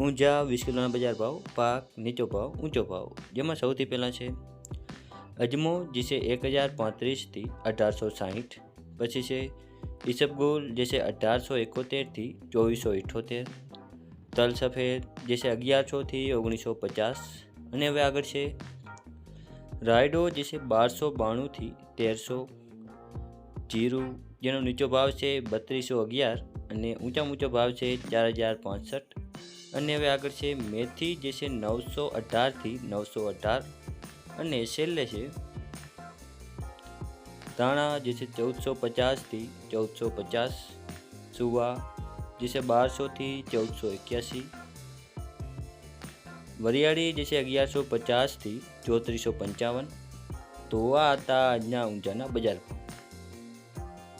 ઊંઝા કિલોના બજાર ભાવ, પાક, નીચો ભાવ, ઊંચો ભાવ. જેમાં સૌથી પહેલાં છે અજમો, જે છે એક હજાર પાંત્રીસથી અઢારસો સાહીઠ. પછી છે ઈસબગુલ જે છે અઢારસો એકોતેરથી ચોવીસો ઇઠોતેર. તલ સફેદ, જે છે અગિયારસોથી ઓગણીસો પચાસ. અને હવે આગળ છે રાયડો, જે છે બારસો બાણુંથી તેરસો. જીરું, જેનો નીચો ભાવ છે બત્રીસો અગિયાર અને ઊંચા ઊંચો ભાવ છે ચાર હજાર પાંસઠ. અને હવે આગળ છે મેથી, જે છે નવસો અઢારથી નવસો અઢાર. અને છેલ્લે છે ધાણા, જે છે ચૌદસો પચાસથી ચૌદસો પચાસ. સુવા, જે છે બારસોથી ચૌદસો એક્યાસી. વરિયાળી, જે છે અગિયારસો પચાસથી ચોત્રીસો પંચાવન. તો આ હતા આજના ઊંઝાના બજાર